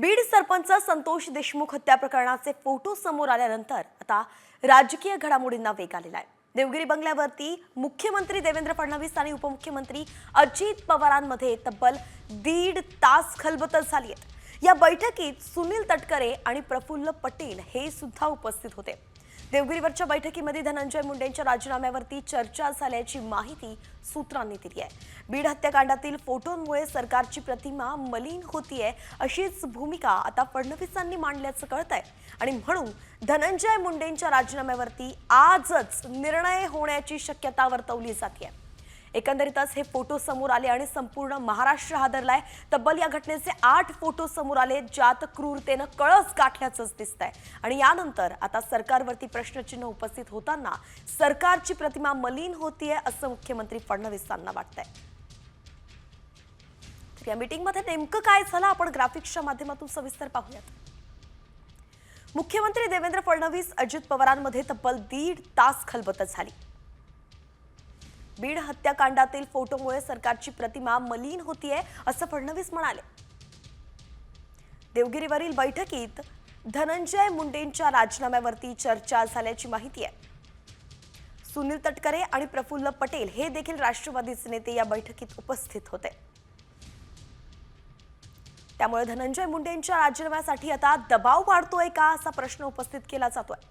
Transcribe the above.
बीड सरपंच संतोष देशमुख हत्या प्रकरणाचे फोटो समोर आल्यानंतर आता राजकीय घडामोडींना वेग आलेला आहे. देवगिरी बंगल्यावरती मुख्यमंत्री देवेंद्र फडणवीस आणि उपमुख्यमंत्री अजित पवारांमध्ये तब्बल दीड तास खलबतच झाली आहे या बैठकीत सुनील तटकरे आणि प्रफुल्ल पटेल हे सुद्धा उपस्थित होते. देवगिरीवरच्या बैठकीमध्ये धनंजय मुंडेंच्या राजीनाम्यावरती चर्चा झाल्याची माहिती सूत्रांनी दिली आहे. बीड हत्याकांडातील फोटोंमुळे सरकारची प्रतिमा मलिन होतीये अशीच भूमिका आता फडणवीसांनी मांडल्याचं कळत आहे आणि म्हणून धनंजय मुंडेंच्या राजीनाम्यावरती आजच निर्णय होण्याची शक्यता वर्तवली जाते एकंदरीतच हे फोटो समोर आले आणि संपूर्ण महाराष्ट्र हादरलाय. तब्बल या घटनेचे आठ फोटो समोर आले ज्यात क्रूरतेनं कळस गाठल्याचंच दिसतंय. आणि यानंतर आता सरकारवरती प्रश्नचिन्ह उपस्थित होताना सरकारची प्रतिमा मलिन होतीये असं मुख्यमंत्री फडणवीसांना वाटतंय. या मीटिंगमध्ये नेमकं काय झालं आपण ग्राफिक्सच्या माध्यमातून सविस्तर पाहूयात. मुख्यमंत्री देवेंद्र फडणवीस अजित पवारांमध्ये तब्बल दीड तास खलबत झाली. बीड हत्याकांडातील फोटोमुळे सरकारची प्रतिमा मलिन होतीये असं फडणवीस म्हणाले. देवगिरीवरील बैठकीत धनंजय मुंडेंच्या राजीनाम्यावरती चर्चा झाल्याची माहिती आहे. सुनील तटकरे आणि प्रफुल्ल पटेल हे देखील राष्ट्रवादीचे नेते या बैठकीत उपस्थित होते. त्यामुळे धनंजय मुंडेंच्या राजीनाम्यासाठी आता दबाव वाढतोय का असा प्रश्न उपस्थित केला जातोय.